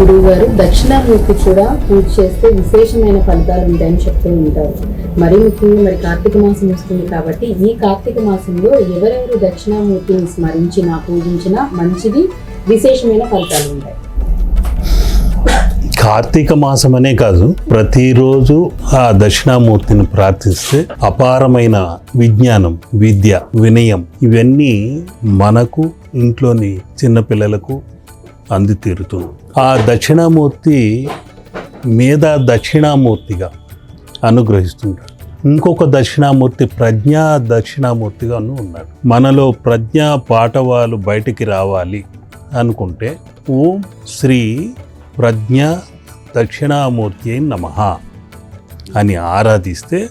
గురువు గారు దక్షిణామూర్తి కూడా పూజ చేస్తే విశేషమైన ఫలితాలు ఉంటాయని చెప్తూ ఉంటారు. మరి ముఖ్యంగా మరి కార్తీక మాసం వస్తుంది కాబట్టి ఈ కార్తీక మాసంలో ఎవరెవరు దక్షిణామూర్తిని స్మరించినా పూజించినా మంచిది విశేషమైన ఫలితాలు ఉంటాయి. కార్తీక మాసం అనే కాదు ప్రతిరోజు ఆ దక్షిణామూర్తిని ప్రార్థిస్తే అపారమైన విజ్ఞానం విద్య వినయం ఇవన్నీ మనకు ఇంట్లోని చిన్నపిల్లలకు అందితీరుతుంది ఆ దక్షిణామూర్తి మీద దక్షిణామూర్తిగా అనుగ్రహిస్తుంటాడు. ఇంకొక దక్షిణామూర్తి ప్రజ్ఞా దక్షిణామూర్తిగాను ఉన్నాడు. మనలో ప్రజ్ఞా పాఠవాలు బయటికి రావాలి అనుకుంటే ఓం శ్రీ ప్రజ్ఞ దక్షిణామూర్తి నమ అని ఆరాధిస్తే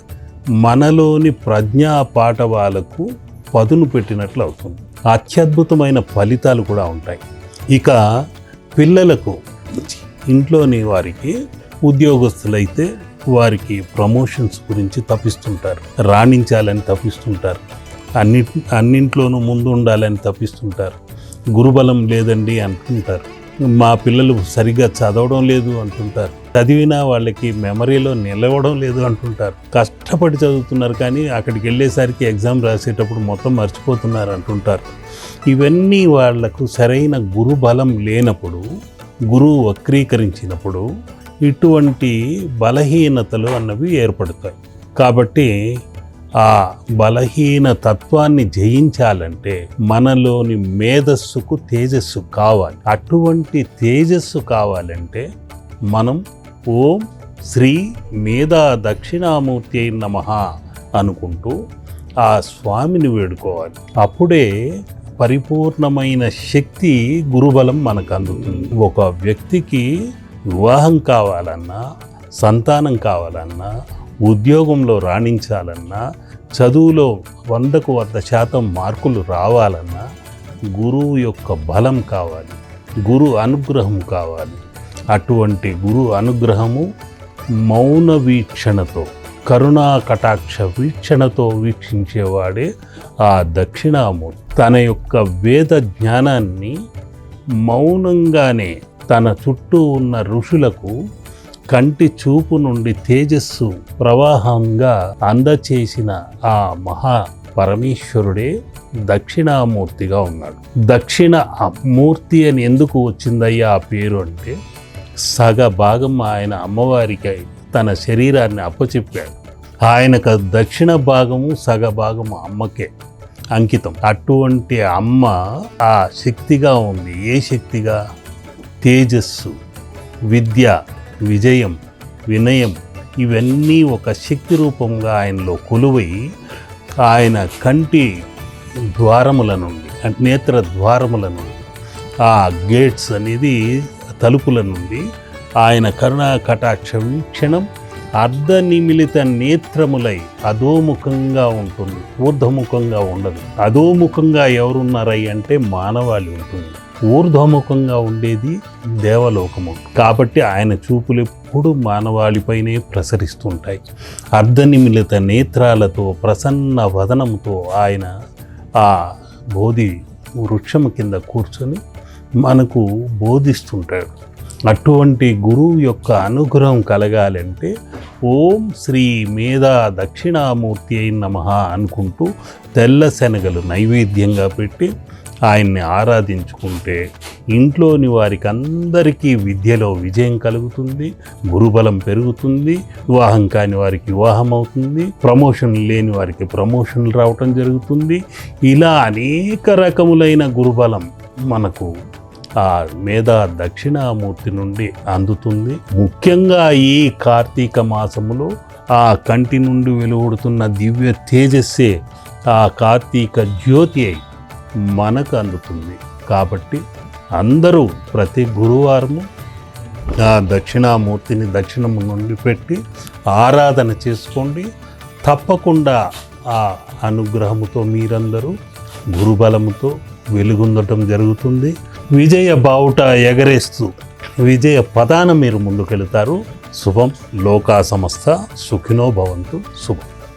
మనలోని ప్రజ్ఞా పాఠవాలకు పదును పెట్టినట్లు అవుతుంది. అత్యద్భుతమైన ఫలితాలు కూడా ఉంటాయి. ఇక పిల్లలకు ఇంట్లోని వారికి ఉద్యోగస్తులైతే వారికి ప్రమోషన్స్ గురించి తప్పిస్తుంటారు. రాణించాలని తప్పిస్తుంటారు. అన్ని అన్నింట్లోనూ ముందు ఉండాలని తప్పిస్తుంటారు. గురుబలం లేదండి అంటుంటారు. మా పిల్లలు సరిగ్గా చదవడం లేదు అంటుంటారు. చదివినా వాళ్ళకి మెమరీలో నిలవడం లేదు అంటుంటారు. కష్టపడి చదువుతున్నారు కానీ అక్కడికి వెళ్ళేసరికి ఎగ్జామ్ రాసేటప్పుడు మొత్తం మర్చిపోతున్నారు అంటుంటారు. ఇవన్నీ వాళ్ళకు సరైన గురు బలం లేనప్పుడు గురువు వక్రీకరించినప్పుడు ఇటువంటి బలహీనతలు అన్నవి ఏర్పడతాయి. కాబట్టి ఆ బలహీన తత్వాన్ని జయించాలంటే మనలోని మేధస్సుకు తేజస్సు కావాలి. అటువంటి తేజస్సు కావాలంటే మనం ఓం శ్రీ మేధా దక్షిణామూర్తి నమ అనుకుంటూ ఆ స్వామిని వేడుకోవాలి. అప్పుడే పరిపూర్ణమైన శక్తి గురుబలం మనకు అందుతుంది. ఒక వ్యక్తికి వివాహం కావాలన్నా సంతానం కావాలన్నా ఉద్యోగంలో రాణించాలన్నా చదువులో వందకు వంద శాతం మార్కులు రావాలన్నా గురువు యొక్క బలం కావాలి గురు అనుగ్రహం కావాలి. అటువంటి గురు అనుగ్రహము మౌన వీక్షణతో కరుణా కటాక్ష వీక్షణతో వీక్షించేవాడే ఆ దక్షిణామూర్తి. తన యొక్క వేద జ్ఞానాన్ని మౌనంగానే తన చుట్టూ ఉన్న ఋషులకు కంటి చూపు నుండి తేజస్సు ప్రవాహంగా అందచేసిన ఆ మహా పరమేశ్వరుడే దక్షిణామూర్తిగా ఉన్నాడు. దక్షిణ మూర్తి అని ఎందుకు వచ్చిందయ్యా ఆ పేరు అంటే సగ భాగం ఆయన అమ్మవారికి తన శరీరాన్ని అప్పచెప్పాడు. ఆయనకు దక్షిణ భాగము సగ భాగము అమ్మకే అంకితం. అటువంటి అమ్మ ఆ శక్తిగా ఉంది. ఏ శక్తిగా? తేజస్సు విద్య విజయం వినయం ఇవన్నీ ఒక శక్తి రూపంగా ఆయనలో కొలువై ఆయన కంటి ద్వారముల నుండి అంటే నేత్ర ద్వారముల నుండి ఆ గేట్స్ అనేది తలుపుల నుండి ఆయన కరుణా కటాక్ష వీక్షణం అర్ధనిమిలిత నేత్రములై అధోముఖంగా ఉంటుంది ఊర్ధముఖంగా ఉండదు. అధోముఖంగా ఎవరున్నారై అంటే మానవాళి ఉంటుంది. ఊర్ధ్వముఖంగా ఉండేది దేవలోకము. కాబట్టి ఆయన చూపులు ఎప్పుడు మానవాళిపైనే ప్రసరిస్తుంటాయి. అర్ధనిమిలిత నేత్రాలతో ప్రసన్న వదనంతో ఆయన ఆ బోధి వృక్షము కింద కూర్చొని మనకు బోధిస్తుంటాడు. అటువంటి గురువు యొక్క అనుగ్రహం కలగాలంటే ఓం శ్రీ మేధా దక్షిణామూర్తి అయిన నమ అనుకుంటూ తెల్ల శనగలు నైవేద్యంగా పెట్టి ఆయన్ని ఆరాధించుకుంటే ఇంట్లోని వారికి అందరికీ విద్యలో విజయం కలుగుతుంది గురుబలం పెరుగుతుంది వివాహం కాని వారికి వివాహం అవుతుంది ప్రమోషన్ లేని వారికి ప్రమోషన్లు రావటం జరుగుతుంది. ఇలా అనేక రకములైన గురుబలం మనకు ఆ మేధా దక్షిణామూర్తి నుండి అందుతుంది. ముఖ్యంగా ఈ కార్తీక మాసములో ఆ కంటి నుండి వెలువడుతున్న దివ్య తేజస్సే ఆ కార్తీక జ్యోతి అయి మనకు అందుతుంది. కాబట్టి అందరూ ప్రతి గురువారము ఆ దక్షిణామూర్తిని దక్షిణము నుండి పెట్టి ఆరాధన చేసుకోండి. తప్పకుండా ఆ అనుగ్రహముతో మీరందరూ గురుబలముతో వెలుగొందటం జరుగుతుంది. విజయ బావుట ఎగరేస్తూ విజయ పదాన మీరు ముందుకెళ్తారు. శుభం లోకా సమస్త సుఖినో భవంతు. శుభం.